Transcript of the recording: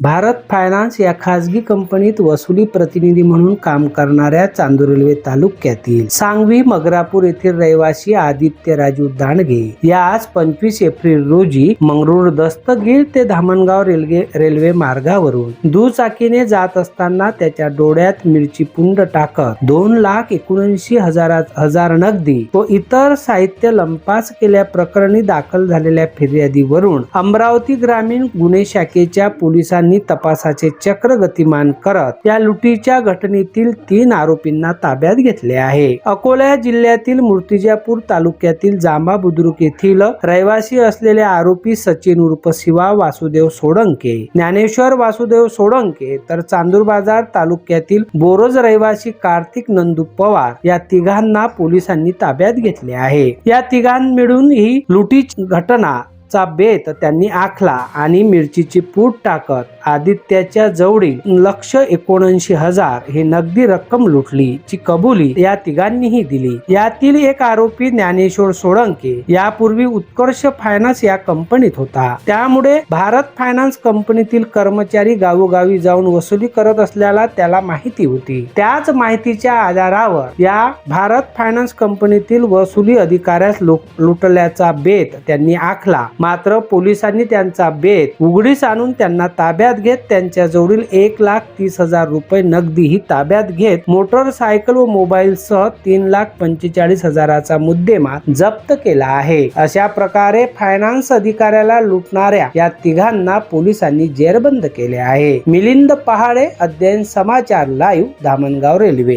Bharat finance या खासगी कंपनीत वसुली प्रतिनिधी म्हणून काम करणाऱ्या चांदू रेल्वे तालुक्यातील सांगवी मगरापूर येथील रहिवासी आदित्य राजू दांडगे या आज पंचवीस एप्रिल रोजी मंगरुळ दस्तगीर ते धामणगाव रेल्वे रेल्वे मार्गावरून दुचाकीने जात असताना त्याच्या डोळ्यात मिरची पुंड टाकत दोन लाख एकोणऐंशी हजार हजार नगदी व इतर साहित्य लंपास केल्या प्रकरणी दाखल झालेल्या फिर्यादीवरून अमरावती ग्रामीण गुन्हे शाखेच्या पोलिसांनी तपासाचे चक्र गतिमान करत या लुटीच्या घटनेतील तीन आरोपींना ताब्यात घेतले आहे. अकोला जिल्ह्यातील मूर्तिजापूर तालुक्यातील जांबा बुद्रुक येथील रहिवासी असलेले आरोपी सचिन उर्फ शिवा वासुदेव सोडंके ज्ञानेश्वर वासुदेव सोडंके तर चांदूर बाजार तालुक्यातील बोरोज रहिवासी कार्तिक नंदू पवार या तिघांना पोलिसांनी ताब्यात घेतले आहे. या तिघां मिळून ही लुटीची घटना चा बेत त्यांनी आखला आणि मिरचीची पूट टाकत आदित्याच्या जवळी लक्ष एकोणऐंशी हजार ही नगदी रक्कम लुटली ची कबुली या तिघांनीही दिली. यातील एक आरोपी ज्ञानेश्वर सोळंके यापूर्वी उत्कर्ष फायनान्स या कंपनीत होता. त्यामुळे भारत फायनान्स कंपनीतील कर्मचारी गावोगावी जाऊन वसुली करत असल्याला त्याला माहिती होती. त्याच माहितीच्या आधारावर या भारत फायनान्स कंपनीतील वसुली अधिकाऱ्यास लुटल्याचा बेत त्यांनी आखला. मात्र पोलिसांनी त्यांचा बेत उघडीस आणून त्यांना ताब्यात घेत त्यांच्याजवळील एक लाख तीस हजार रुपये नगदीही ताब्यात घेत मोटरसायकल व मोबाईल सह तीन लाख पंचेचाळीस हजाराचा मुद्देमाल जप्त केला आहे. अशा प्रकारे फायनान्स अधिकाऱ्याला लुटणाऱ्या या तिघांना पोलिसांनी जेरबंद केले आहे. मिलिंद पहाडे अध्ययन समाचार लाईव्ह धामणगाव रेल्वे